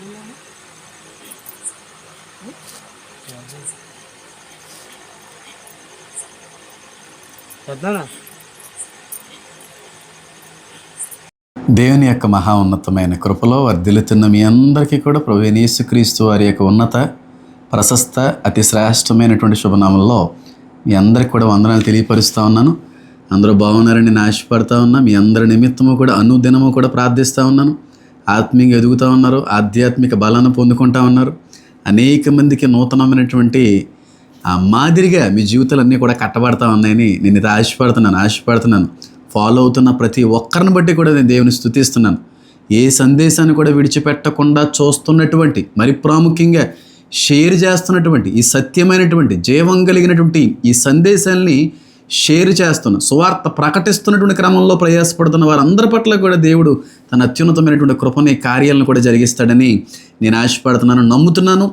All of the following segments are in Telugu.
దేవుని యొక్క మహా ఉన్నతమైన కృపలో వర్ధిల్లుతున్న మీ అందరికీ కూడా ప్రభు యేసుక్రీస్తు వారి యొక్క ఉన్నత ప్రశస్త అతి శ్రేష్టమైనటువంటి శుభనామంలో మీ అందరికి కూడా వందనాలు తెలియపరుస్తూ ఉన్నాను. అందరూ బాగున్నారని నేను ఆశపడతా ఉన్నా. మీ అందరి నిమిత్తము కూడా అనుదినము కూడా ప్రార్థిస్తూ ఉన్నాను. ఆత్మీయంగా ఎదుగుతూ ఉన్నారు ఆధ్యాత్మిక బలాన్ని పొందుకుంటా ఉన్నారు. అనేక మందికి నూతనమైనటువంటి ఆ మాదిరిగా మీ జీవితాలన్నీ కూడా కట్టబడతా ఉన్నాయని నేను ఇది ఆశపడుతున్నాను ఆశపడుతున్నాను. ఫాలో అవుతున్న ప్రతి ఒక్కరిని బట్టి కూడా నేను దేవుని స్థుతిస్తున్నాను. ఏ సందేశాన్ని కూడా విడిచిపెట్టకుండా చూస్తున్నటువంటి మరి ప్రాముఖ్యంగా షేర్ చేస్తున్నటువంటి ఈ సత్యమైనటువంటి జీవం కలిగినటువంటి ఈ సందేశాల్ని షేర్ చేస్తున్న సువార్త ప్రకటిస్తున్నటువంటి క్రమంలో ప్రయాసపడుతున్న వారందరి పట్ల కూడా దేవుడు తన అత్యున్నతమైనటువంటి కృపని కార్యాలను కూడా జరిగిస్తాడని నేను ఆశపడుతున్నాను నమ్ముతున్నాను.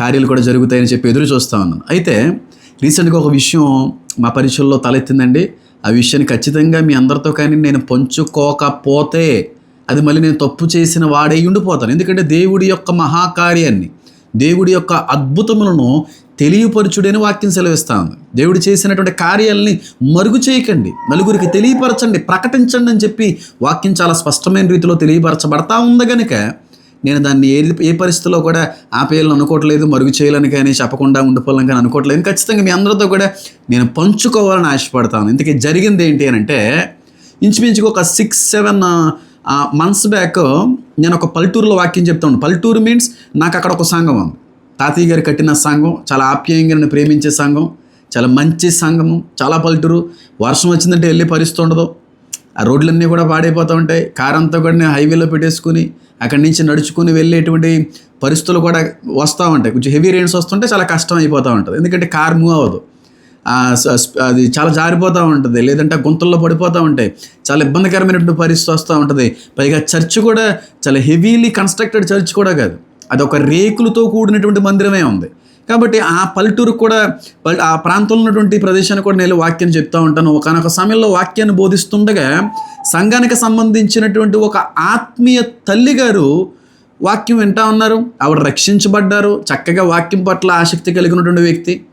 కార్యాలు కూడా జరుగుతాయని చెప్పి ఎదురు చూస్తా ఉన్నాను. అయితే రీసెంట్గా ఒక విషయం మా పరిచయంలో తలెత్తిందండి. ఆ విషయాన్ని ఖచ్చితంగా మీ అందరితో కానీ నేను పంచుకోకపోతే అది మళ్ళీ నేను తప్పు చేసిన వాడే ఉండిపోతాను. ఎందుకంటే దేవుడి యొక్క మహాకార్యాన్ని దేవుడి యొక్క అద్భుతములను తెలియపరచుడని వాక్యం సెలవిస్తా ఉంది. దేవుడు చేసినటువంటి కార్యాలని మరుగు చేయకండి. నలుగురికి తెలియపరచండి ప్రకటించండి అని చెప్పి వాక్యం చాలా స్పష్టమైన రీతిలో తెలియపరచబడతా ఉంది కనుక నేను దాన్ని ఏ ఏ పరిస్థితిలో కూడా ఆపేయాలని అనుకోవట్లేదు మరుగు చేయాలని కానీ చెప్పకుండా ఉండిపోవాలని కానీ అనుకోవట్లేదు. ఖచ్చితంగా మీ అందరితో కూడా నేను పంచుకోవాలని ఆశపడతాను. ఇంతకీ జరిగింది ఏంటి అని అంటే ఇంచుమించుకు ఒక సిక్స్ సెవెన్ మంత్స్ బ్యాక్ నేను ఒక పల్లెటూరులో వాక్యం చెప్తాను పల్లెటూరు మీన్స్ నాకు అక్కడ ఒక సంఘం ఉంది. తాతయ్య గారు కట్టిన సంఘం చాలా ఆప్యాయంగా ప్రేమించే సంఘం చాలా మంచి సంఘము చాలా పల్లెటూరు. వర్షం వచ్చిందంటే వెళ్ళే పరిస్థితి ఉండదు. ఆ రోడ్లన్నీ కూడా పాడైపోతూ ఉంటాయి. కార్ అంతా కూడా నేను హైవేలో పెట్టేసుకుని అక్కడి నుంచి నడుచుకుని వెళ్ళేటువంటి పరిస్థితులు కూడా వస్తూ ఉంటాయి. కొంచెం హెవీ రెయిన్స్ వస్తుంటే చాలా కష్టం అయిపోతూ ఉంటుంది. ఎందుకంటే కార్ మూవ్ అవ్వదు. స- అది చాలా జారిపోతూ ఉంటుంది. లేదంటే గుంతల్లో పడిపోతూ ఉంటాయి. చాలా ఇబ్బందికరమైనటువంటి పరిస్థితి వస్తూ ఉంటుంది. పైగా చర్చ్ కూడా చాలా హెవీలీ కన్స్ట్రక్టెడ్ చర్చ్ కూడా కాదు. అదొక రేకులతో కూడినటువంటి మందిరమే ఉంది. కాబట్టి ఆ పల్లెటూరు కూడా పల్- ఆ ప్రాంతంలో ఉన్నటువంటి ప్రదేశాన్ని కూడా నేను వాక్యం చెప్తూ ఉంటాను. ఒకనొక సమయంలో వాక్యాన్ని బోధిస్తుండగా సంఘానికి సంబంధించినటువంటి ఒక ఆత్మీయ తల్లి గారు వాక్యం వింటా ఉన్నారు. ఆవిడ రక్షించబడ్డారు. చక్కగా వాక్యం పట్ల ఆసక్తి కలిగినటువంటి వ్యక్తి.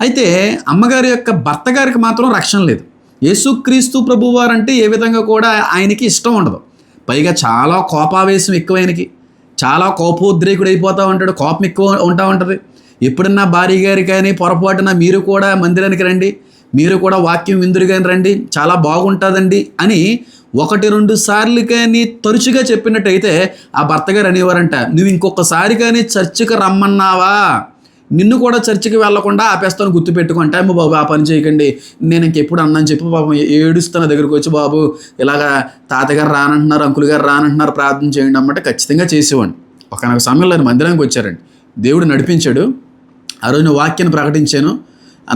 అయితే అమ్మగారి యొక్క భర్త గారికి మాత్రం రక్షణ లేదు. యేసుక్రీస్తు ప్రభువారంటే ఏ విధంగా కూడా ఆయనకి ఇష్టం ఉండదు. పైగా చాలా కోపావేశం ఎక్కువ ఆయనకి చాలా కోపోద్రేకుడు అయిపోతూ ఉంటాడు కోపం ఎక్కువ ఉంటా ఉంటుంది. ఎప్పుడన్నా భార్య గారి కానీ పొరపాటున మీరు కూడా మందిరానికి రండి మీరు కూడా వాక్యం విందురు కానీ రండి చాలా బాగుంటుందండి అని ఒకటి రెండు సార్లు కానీ తరచుగా చెప్పినట్టయితే ఆ భర్త గారు అనేవారంట నువ్వు ఇంకొకసారి కానీ చర్చికి రమ్మన్నావా? నిన్ను కూడా చర్చికి వెళ్ళకుండా ఆపేస్తాను గుర్తుపెట్టుకుంటే అమ్మ బాబు ఆ పని చేయకండి. నేను ఇంకెప్పుడు అన్నాను చెప్పి పాపం ఏడుస్తాను దగ్గరికి వచ్చి బాబు ఇలాగా తాతగారు రానంటున్నారు అంకుల్ గారు రానంటున్నారు ప్రార్థన చేయండి అమ్మంటే ఖచ్చితంగా చేసేవాడిని. ఒకనొక సమయంలో ఆయన మందిరానికి వచ్చారండి. దేవుడు నడిపించాడు. ఆ రోజు వాక్యాన్ని ప్రకటించాను.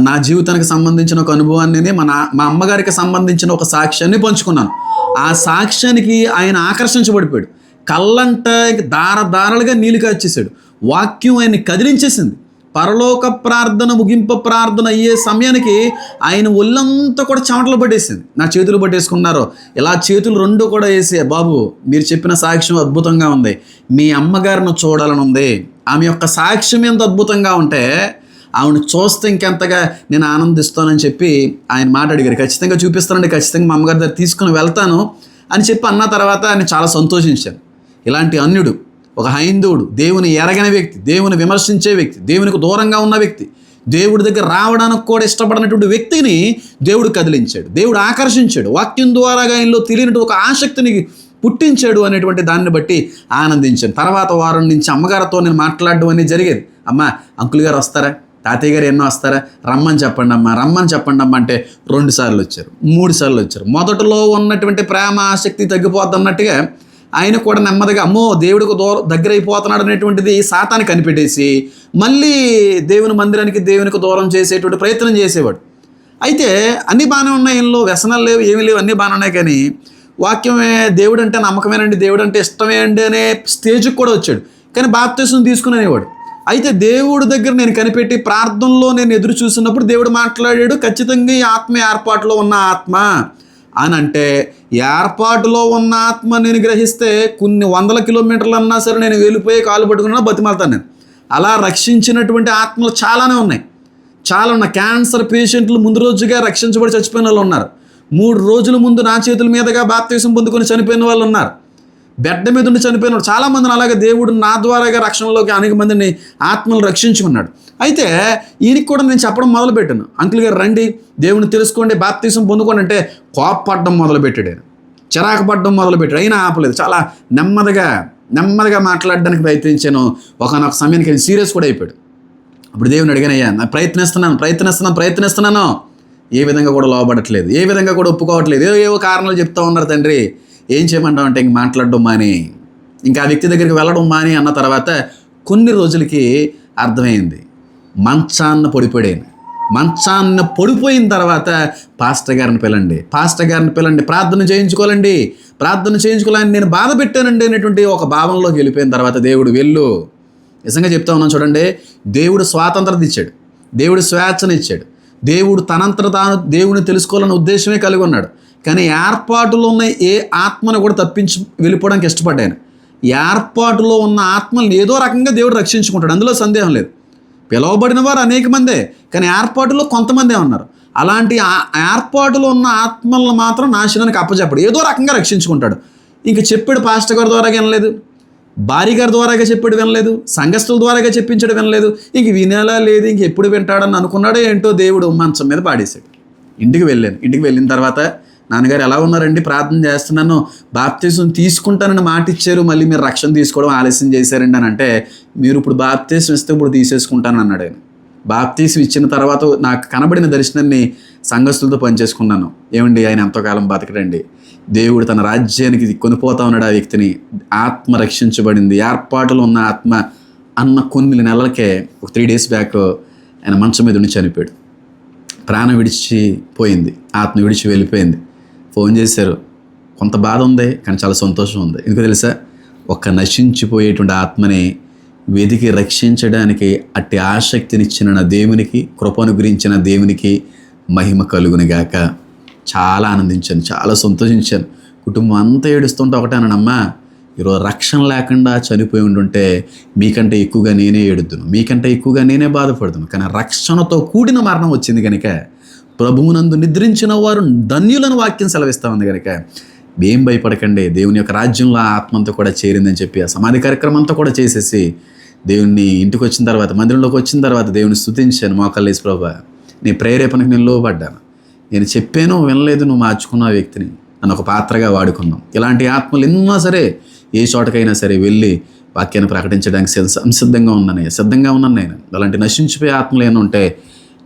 నా జీవితానికి సంబంధించిన ఒక అనుభవాన్ని మా మా అమ్మగారికి సంబంధించిన ఒక సాక్ష్యాన్ని పంచుకున్నాను. ఆ సాక్ష్యానికి ఆయన ఆకర్షించబడిపోయాడు. కళ్ళంట దార దారాలుగా నీళ్ళు కాచేసాడు వాక్యం ఆయన్ని కదిలించేసింది. పరలోక ప్రార్థన ముగింపు ప్రార్థన అయ్యే సమయానికి ఆయన ఒళ్ళంతా కూడా చెమటలు పట్టేసింది. నా చేతులు పట్టేసుకున్నారు. ఇలా చేతులు రెండు కూడా వేసి బాబు మీరు చెప్పిన సాక్ష్యం అద్భుతంగా ఉంది. మీ అమ్మగారిని చూడాలని ఉంది. ఆమె యొక్క సాక్ష్యం ఎంత అద్భుతంగా ఉంటే ఆవిడ చూస్తే ఇంకెంతగా నేను ఆనందిస్తానని చెప్పి ఆయన మాట అడిగారు. ఖచ్చితంగా చూపిస్తానండి. ఖచ్చితంగా మా అమ్మగారి దగ్గర తీసుకుని వెళ్తాను అని చెప్పి అన్న తర్వాత ఆయన చాలా సంతోషించాను ఇలాంటి అన్యుడు ఒక హైందవుడు దేవుని ఎరగని వ్యక్తి దేవుని విమర్శించే వ్యక్తి దేవునికి దూరంగా ఉన్న వ్యక్తి దేవుడి దగ్గర రావడానికి కూడా ఇష్టపడినటువంటి వ్యక్తిని దేవుడు కదిలించాడు. దేవుడు ఆకర్షించాడు. వాక్యం ద్వారాగా ఆయనలో తెలియనటువంటి ఒక ఆసక్తిని పుట్టించాడు అనేటువంటి దాన్ని బట్టి ఆనందించాను తర్వాత వారం నుంచి అమ్మగారితో నేను మాట్లాడడం అనేది జరిగేది. అమ్మ అంకుల్ గారు వస్తారా? తాతయ్య గారు ఎన్నో వస్తారా? రమ్మని చెప్పండి అమ్మా రమ్మని చెప్పండి అమ్మ అంటే రెండు సార్లు వచ్చారు మూడు సార్లు వచ్చారు. మొదటలో ఉన్నటువంటి ప్రేమ ఆసక్తి తగ్గిపోద్ది అన్నట్టుగా ఆయన కూడా నెమ్మదిగా అమ్మో దేవుడికి దూరం దగ్గర అయిపోతున్నాడు అనేటువంటిది సాతాన్ని కనిపెట్టేసి మళ్ళీ దేవుని మందిరానికి దేవునికి దూరం చేసేటువంటి ప్రయత్నం చేసేవాడు. అయితే అన్ని బాగానే ఉన్నాయి ఇంట్లో వ్యసనాలు లేవు ఏమీ లేవు అన్నీ బాగానే ఉన్నాయి కానీ వాక్యమే దేవుడు అంటే నమ్మకమేనండి దేవుడు అంటే ఇష్టమే అండి అనే స్టేజ్కి కూడా వచ్చాడు. కానీ బాప్తీసం తీసుకునేవాడు. అయితే దేవుడి దగ్గర నేను కనిపెట్టి ప్రార్థనలో నేను ఎదురు చూసినప్పుడు దేవుడు మాట్లాడాడు ఖచ్చితంగా ఈ ఆత్మ ఏర్పాటులో ఉన్న ఆత్మ అని అంటే ఏర్పాటులో ఉన్న ఆత్మ నేను గ్రహిస్తే కొన్ని వందల కిలోమీటర్లు అన్నా సరే నేను వెళ్ళిపోయి కాలు పట్టుకున్నా బతిమాలతాను నేను. అలా రక్షించినటువంటి ఆత్మలు చాలానే ఉన్నాయి. చాలా ఉన్నాయి. క్యాన్సర్ పేషెంట్లు ముందు రోజుగా రక్షించబడి చచ్చిపోయిన వాళ్ళు ఉన్నారు. మూడు రోజుల ముందు నా చేతుల మీదుగా బాప్తీసం పొందుకొని చనిపోయిన వాళ్ళు ఉన్నారు. బెడ్ మీద ఉండి చనిపోయిన వాళ్ళు. చాలామందిని అలాగే దేవుడు నా ద్వారాగా రక్షణలోకి అనేక మందిని ఆత్మలు రక్షించుకున్నాడు. అయితే ఈయనకి కూడా నేను చెప్పడం మొదలుపెట్టాను. అంకుల్ గారు రండి దేవుని తెలుసుకోండి బాప్తీసం పొందుకోండి అంటే కోప్పడడం మొదలుపెట్టాడు ఆయన. చిరాకు పడడం మొదలుపెట్టాడు. అయినా ఆపలేదు. చాలా నెమ్మదిగా నెమ్మదిగా మాట్లాడడానికి ప్రయత్నించాను. ఒకనొక సమయానికి ఆయన సీరియస్ కూడా అయిపోయాడు. అప్పుడు దేవుని అడిగానయ్యా నా ప్రయత్నిస్తున్నాను ప్రయత్నిస్తున్నాను ప్రయత్నిస్తున్నాను. ఏ విధంగా కూడా లోబడట్లేదు. ఏ విధంగా కూడా ఒప్పుకోవట్లేదు. ఏవో ఏవో కారణాలు చెప్తా ఉన్నారు తండ్రి. ఏం చేయమంటావు అంటే ఇంక మాట్లాడడం మాని. ఇంకా ఆ వ్యక్తి దగ్గరికి వెళ్ళడం మాని అన్న తర్వాత కొన్ని రోజులకి అర్థమైంది. మంచాన్న పొడిపోయాను మంచాన్న పొడిపోయిన తర్వాత పాస్టర్ గారిని పిలండి. పాస్టర్ గారిని పిలండి. ప్రార్థన చేయించుకోవాలండి. ప్రార్థన చేయించుకోవాలని నేను బాధ పెట్టానండి అనేటువంటి ఒక భావంలోకి వెళ్ళిపోయిన తర్వాత దేవుడు వెళ్ళు. నిజంగా చెప్తా ఉన్నాను చూడండి. దేవుడు స్వాతంత్రత ఇచ్చాడు. దేవుడు స్వేచ్ఛను ఇచ్చాడు. దేవుడు తనంతట తాను దేవుని తెలుసుకోవాలనే ఉద్దేశమే కలిగి ఉన్నాడు. కానీ ఏర్పాటులో ఉన్న ఏ ఆత్మను కూడా తప్పించి వెళ్ళిపోవడానికి ఇష్టపడ్డాను. ఏర్పాటులో ఉన్న ఆత్మల్ని ఏదో రకంగా దేవుడు రక్షించుకుంటాడు. అందులో సందేహం లేదు. పిలువబడిన వారు అనేక మందే కానీ ఏర్పాటులో కొంతమందే ఉన్నారు. అలాంటి ఏర్పాటులో ఉన్న ఆత్మలను మాత్రం నాశనానికి అప్పచెప్పడు ఏదో రకంగా రక్షించుకుంటాడు. ఇంక చెప్పాడు పాస్టర్ గారి ద్వారా వినలేదు. భార్య గారి ద్వారాగా చెప్పాడు వినలేదు. సంఘస్థుల ద్వారాగా చెప్పించాడు వినలేదు. ఇంక వినేలా లేదు. ఇంక ఎప్పుడు వింటాడని అనుకున్నాడో ఏంటో దేవుడు మంచం మీద పాడేశాడు. ఇంటికి వెళ్ళాను. ఇంటికి వెళ్ళిన తర్వాత నాన్నగారు ఎలా ఉన్నారండి? ప్రార్థన చేస్తున్నాను. బాప్తీసం తీసుకుంటానని మాట ఇచ్చారు. మళ్ళీ మీరు రక్షణ తీసుకోవడం ఆలస్యం చేశారండి అని అంటే మీరు ఇప్పుడు బాప్తీసం ఇస్తే ఇప్పుడు తీసేసుకుంటాను అన్నాడు ఆయన. బాప్తీసం ఇచ్చిన తర్వాత నాకు కనబడిన దర్శనాన్ని సంఘస్థులతో పనిచేసుకున్నాను. ఏమండి? ఆయన ఎంతో కాలం బతకడండి దేవుడు తన రాజ్యానికి కొనిపోతా ఉన్నాడు ఆ వ్యక్తిని. ఆత్మ రక్షించబడింది. ఏర్పాటులో ఉన్న ఆత్మ అన్న కొన్ని నెలలకే ఒక త్రీ డేస్ బ్యాక్ ఆయన మంచం మీద ఉండి చనిపోయాడు. ప్రాణం విడిచిపోయింది. ఆత్మ విడిచి వెళ్ళిపోయింది. ఫోన్ చేశారు. కొంత బాధ ఉంది కానీ చాలా సంతోషం ఉంది. ఎందుకు తెలుసా? ఒక నశించిపోయేటువంటి ఆత్మని వెతికి రక్షించడానికి అట్టి ఆసక్తినిచ్చిన నా దేవునికి కృపను గురించిన దేవునికి మహిమ కలుగునిగాక చాలా ఆనందించాను చాలా సంతోషించాను. కుటుంబం అంతా ఏడుస్తుంటే ఒకటేనమ్మా ఈరోజు రక్షణ లేకుండా చనిపోయి ఉండుంటే మీకంటే ఎక్కువగా నేనే ఏడుద్దును. మీకంటే ఎక్కువగా నేనే బాధపడుతును కానీ రక్షణతో కూడిన మరణం వచ్చింది కనుక ప్రభువునందు నిద్రించిన వారు ధన్యులను వాక్యం సెలవిస్తా ఉంది కనుక ఏం భయపడకండి దేవుని యొక్క రాజ్యంలో ఆత్మంతా కూడా చేరిందని చెప్పి ఆ సమాధి కార్యక్రమం అంతా కూడా చేసేసి దేవుణ్ణి ఇంటికి వచ్చిన తర్వాత మందిరంలోకి వచ్చిన తర్వాత దేవుని స్థుతించాను మోకల్లేసి ప్రభా నీ ప్రేరేపణకు నేను లోబడ్డాను. నేను చెప్పాను వినలేదు నువ్వు మార్చుకున్న వ్యక్తిని నన్ను ఒక పాత్రగా వాడుకున్నాం ఇలాంటి ఆత్మలు ఎన్నో సరే ఏ చోటకైనా సరే వెళ్ళి వాక్యాన్ని ప్రకటించడానికి సంసిద్ధంగా ఉన్నాను సిద్ధంగా ఉన్నాను నేను. అలాంటి నశించిపోయే ఆత్మలు ఏమైనా ఉంటే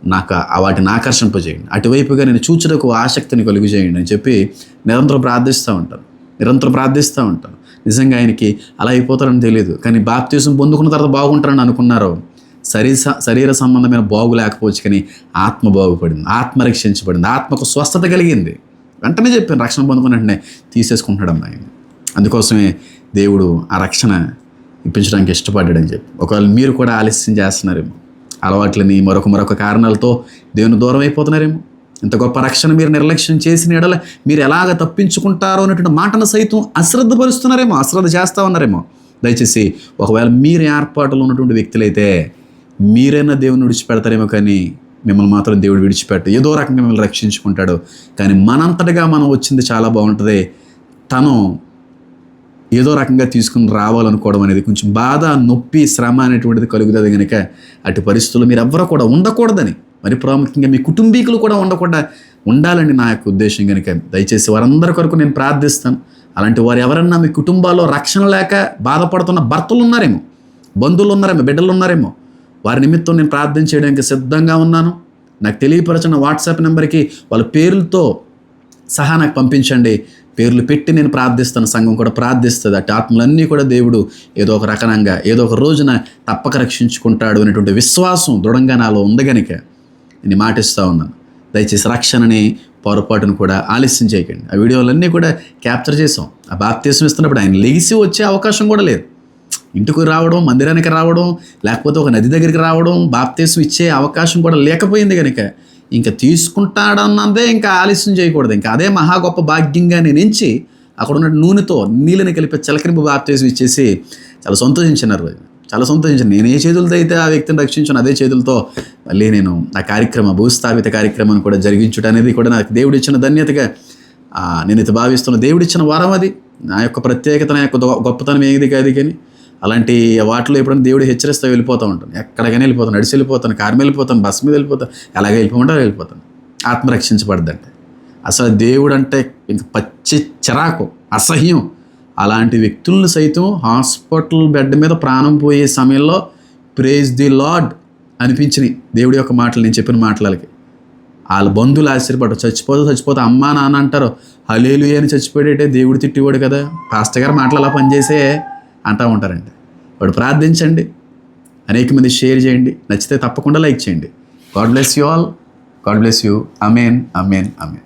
నాకు ఆ వాటిని ఆకర్షింపజేయండి. అటువైపుగా నేను చూచుటకు ఆసక్తిని కలుగు చేయండి అని చెప్పి నిరంతరం ప్రార్థిస్తూ ఉంటాను. నిరంతరం ప్రార్థిస్తూ ఉంటాను. నిజంగా ఆయనకి అలా అయిపోతారని తెలియదు కానీ బాప్తీసం పొందుకున్న తర్వాత బాగుంటారని అనుకున్నారు శరీర శరీర సంబంధమైన బాగు లేకపోవచ్చు కానీ ఆత్మ బాగుపడింది ఆత్మ రక్షించబడింది ఆత్మకు స్వస్థత కలిగింది. వెంటనే చెప్పాను రక్షణ పొందుకున్న వెంటనే తీసేసుకుంటాడమ్మా ఆయన. అందుకోసమే దేవుడు ఆ రక్షణ ఇప్పించడానికి ఇష్టపడ్డాడని చెప్పి. ఒకవేళ మీరు కూడా ఆలస్యం చేస్తున్నారేమో. అలవాట్లని మరొక మరొక కారణాలతో దేవుని దూరం అయిపోతున్నారేమో? ఇంత గొప్ప రక్షణ మీరు నిర్లక్ష్యం చేసిన ఎడల మీరు ఎలాగ తప్పించుకుంటారో అనేటువంటి మాటను సైతం అశ్రద్ధపరుస్తున్నారేమో అశ్రద్ధ చేస్తూ ఉన్నారేమో. దయచేసి ఒకవేళ మీరు ఏర్పాటులో ఉన్నటువంటి వ్యక్తులైతే మీరైనా దేవుని విడిచిపెడతారేమో కానీ మిమ్మల్ని మాత్రం దేవుడు విడిచిపెట్ట ఏదో రకంగా మిమ్మల్ని రక్షించుకుంటాడు. కానీ మనంతటిగా మనం వచ్చింది చాలా బాగుంటుంది. తను ఏదో రకంగా తీసుకుని రావాలనుకోవడం అనేది కొంచెం బాధ నొప్పి శ్రమ అనేటువంటిది కలుగుతుంది కనుక అటు పరిస్థితుల్లో మీరు ఎవ్వరూ కూడా ఉండకూడదని మరి ప్రాముఖ్యంగా మీ కుటుంబీకులు కూడా ఉండకుండా ఉండాలని నా యొక్క ఉద్దేశం కనుక దయచేసి వారందరి కొరకు నేను ప్రార్థిస్తాను. అలాంటి వారు ఎవరన్నా మీ కుటుంబాల్లో రక్షణ లేక బాధపడుతున్న భర్తలు ఉన్నారేమో బంధువులు ఉన్నారేమో బిడ్డలు ఉన్నారేమో వారి నిమిత్తం నేను ప్రార్థన చేయడానికి సిద్ధంగా ఉన్నాను. నాకు తెలియపరచిన వాట్సాప్ నెంబర్కి వాళ్ళ పేర్లతో సహా నాకు పంపించండి. పేర్లు పెట్టి నేను ప్రార్థిస్తాను సంఘం కూడా ప్రార్థిస్తుంది. అటు ఆత్మలన్నీ కూడా దేవుడు ఏదో ఒక రకనంగా ఏదో ఒక రోజున తప్పక రక్షించుకుంటాడు అనేటువంటి విశ్వాసం దృఢంగా నాలో ఉంది కనుక నేను మాటిస్తూ ఉన్నాను. దయచేసి రక్షణని పొరపాటును కూడా ఆలస్యం చేయకండి. ఆ వీడియోలన్నీ కూడా క్యాప్చర్ చేసాం ఆ బాప్తీసం ఇస్తున్నప్పుడు ఆయన లెగిసి వచ్చే అవకాశం కూడా లేదు. ఇంటికి రావడం మందిరానికి రావడం లేకపోతే ఒక నది దగ్గరికి రావడం బాప్తీసం ఇచ్చే అవకాశం కూడా లేకపోయింది కనుక ఇంకా తీసుకుంటాడన్నదే ఇంకా ఆలస్యం చేయకూడదు. ఇంకా అదే మహా గొప్ప భాగ్యంగా నేను ఎంచి అక్కడ ఉన్న నూనెతో నీళ్ళని కలిపి చిలకరింపు బాప్తీసం ఇచ్చేసి చాలా సంతోషించినారు. చాలా సంతోషించాను నేను ఏ చేతులతో అయితే ఆ వ్యక్తిని రక్షించాను అదే చేతులతో మళ్ళీ నేను ఆ కార్యక్రమ భూస్థాపిత కార్యక్రమాన్ని కూడా జరిగించుట అనేది కూడా నాకు దేవుడు ఇచ్చిన ధన్యతగా నేను ఇది భావిస్తున్న దేవుడిచ్చిన వరం అది. నా యొక్క ప్రత్యేకత నా యొక్క గొప్పతనం ఏది కాదు కానీ అలాంటి వాటిలో ఎప్పుడైనా దేవుడు హెచ్చరిస్తూ వెళ్ళిపోతూ ఉంటాను. ఎక్కడికైనా వెళ్ళిపోతాను. నడిచి వెళ్ళిపోతాను. కారు వెళ్ళిపోతాను. బస్సు మీద వెళ్ళిపోతాను. ఎలాగ వెళ్ళిపోమంటే వెళ్ళిపోతాను. ఆత్మ రక్షించబడదంటే అసలు దేవుడు అంటే ఇంక పచ్చి చిరాకు అసహ్యం. అలాంటి వ్యక్తులను సైతం హాస్పిటల్ బెడ్ మీద ప్రాణం పోయే సమయంలో ప్రేజ్ ది లార్డ్ అనిపించినాయి దేవుడి యొక్క మాటలు నేను చెప్పిన మాటలకి. వాళ్ళ బంధువులు ఆశ్చర్యపడరు చచ్చిపోతే చచ్చిపోతే అమ్మా నాన్న అంటారు హలేలు అని చచ్చిపోయేటే దేవుడు తిట్టివాడు కదా. పాస్టర్ గారు మాటలు అలా పనిచేసే అంటూ ఉంటారండి. వాడు ప్రార్థించండి అనేక మంది షేర్ చేయండి నచ్చితే తప్పకుండా లైక్ చేయండి. God bless you all. God bless you. Amen amen amen